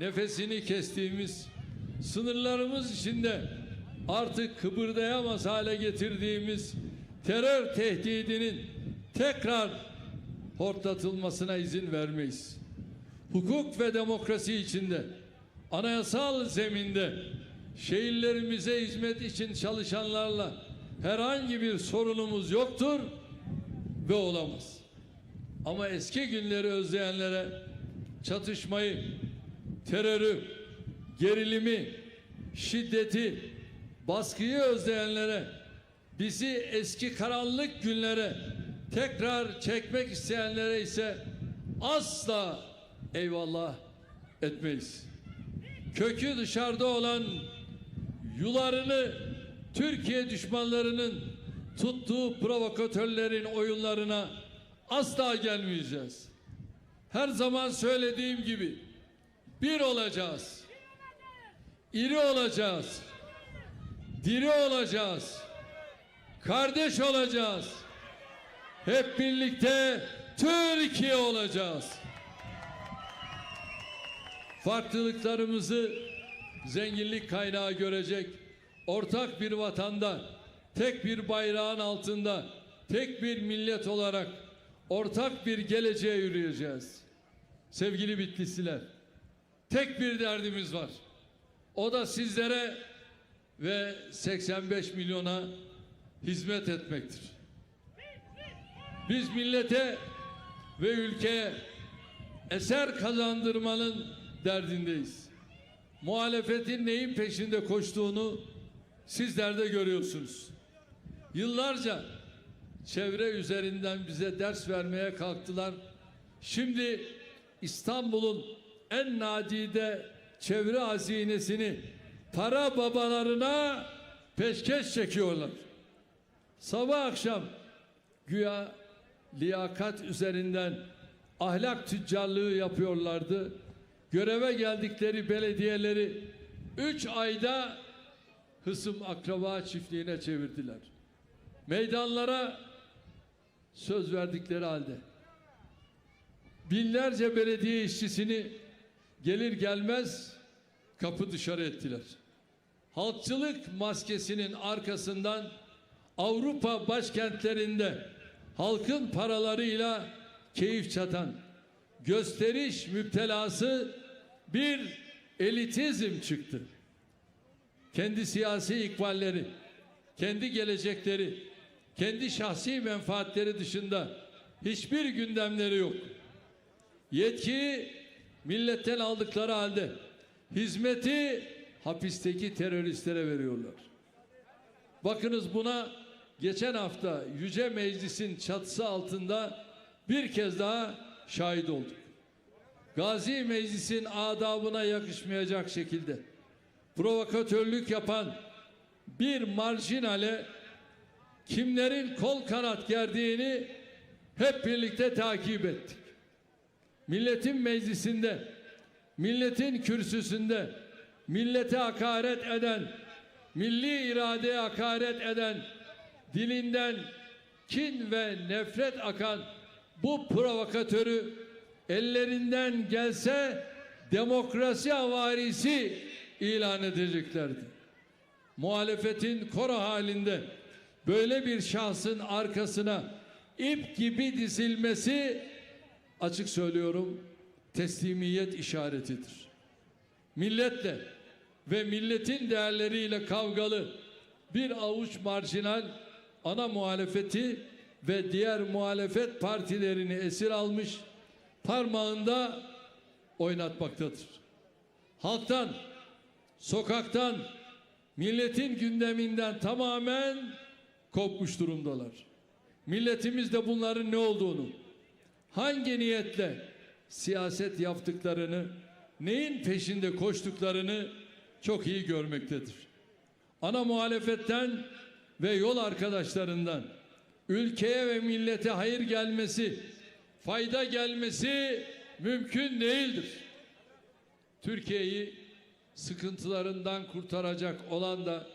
nefesini kestiğimiz, sınırlarımız içinde artık kıpırdayamaz hale getirdiğimiz terör tehdidinin tekrar hortlatılmasına izin vermeyiz. Hukuk ve demokrasi içinde, anayasal zeminde şehirlerimize hizmet için çalışanlarla herhangi bir sorunumuz yoktur ve olamaz. Ama eski günleri özleyenlere çatışmayı, terörü, gerilimi, şiddeti, baskıyı özleyenlere, bizi eski karanlık günlere tekrar çekmek isteyenlere ise asla eyvallah etmeyiz. Kökü dışarıda olan yularını Türkiye düşmanlarının tuttuğu provokatörlerin oyunlarına asla gelmeyeceğiz. Her zaman söylediğim gibi bir olacağız. İri olacağız. Diri olacağız. Kardeş olacağız. Hep birlikte Türkiye olacağız. Farklılıklarımızı zenginlik kaynağı görecek ortak bir vatanda, tek bir bayrağın altında, tek bir millet olarak ortak bir geleceğe yürüyeceğiz. Sevgili Bitlisliler, tek bir derdimiz var. O da sizlere ve 85 milyona hizmet etmektir. Biz millete ve ülkeye eser kazandırmanın derdindeyiz. Muhalefetin neyin peşinde koştuğunu sizler de görüyorsunuz. Yıllarca çevre üzerinden bize ders vermeye kalktılar. Şimdi İstanbul'un en nadide çevre hazinesini para babalarına peşkeş çekiyorlar. Sabah akşam güya liyakat üzerinden ahlak tüccarlığı yapıyorlardı. Göreve geldikleri belediyeleri üç ayda hısım akraba çiftliğine çevirdiler. Meydanlara söz verdikleri halde binlerce belediye işçisini gelir gelmez kapı dışarı ettiler. Halkçılık maskesinin arkasından Avrupa başkentlerinde halkın paralarıyla keyif çatan gösteriş müptelası bir elitizm çıktı. Kendi siyasi ikballeri, kendi gelecekleri, kendi şahsi menfaatleri dışında hiçbir gündemleri yok. Yetkiyi milletten aldıkları halde hizmeti hapisteki teröristlere veriyorlar. Bakınız buna geçen hafta Yüce Meclis'in çatısı altında bir kez daha şahit olduk. Gazi Meclis'in adabına yakışmayacak şekilde provokatörlük yapan bir marjinale kimlerin kol kanat gerdiğini hep birlikte takip ettik. Milletin meclisinde, milletin kürsüsünde millete hakaret eden, milli iradeye hakaret eden, dilinden kin ve nefret akan bu provokatörü ellerinden gelse demokrasi havarisi ilan edeceklerdi. Muhalefetin koro halinde böyle bir şahsın arkasına ip gibi dizilmesi açık söylüyorum teslimiyet işaretidir. Milletle ve milletin değerleriyle kavgalı bir avuç marjinal ana muhalefeti ve diğer muhalefet partilerini esir almış parmağında oynatmaktadır. Halktan, sokaktan, milletin gündeminden tamamen kopmuş durumdalar. Milletimiz de bunların ne olduğunu, hangi niyetle siyaset yaptıklarını, neyin peşinde koştuklarını çok iyi görmektedir. Ana muhalefetten ve yol arkadaşlarından ülkeye ve millete hayır gelmesi, fayda gelmesi mümkün değildir. Türkiye'yi sıkıntılarından kurtaracak olan da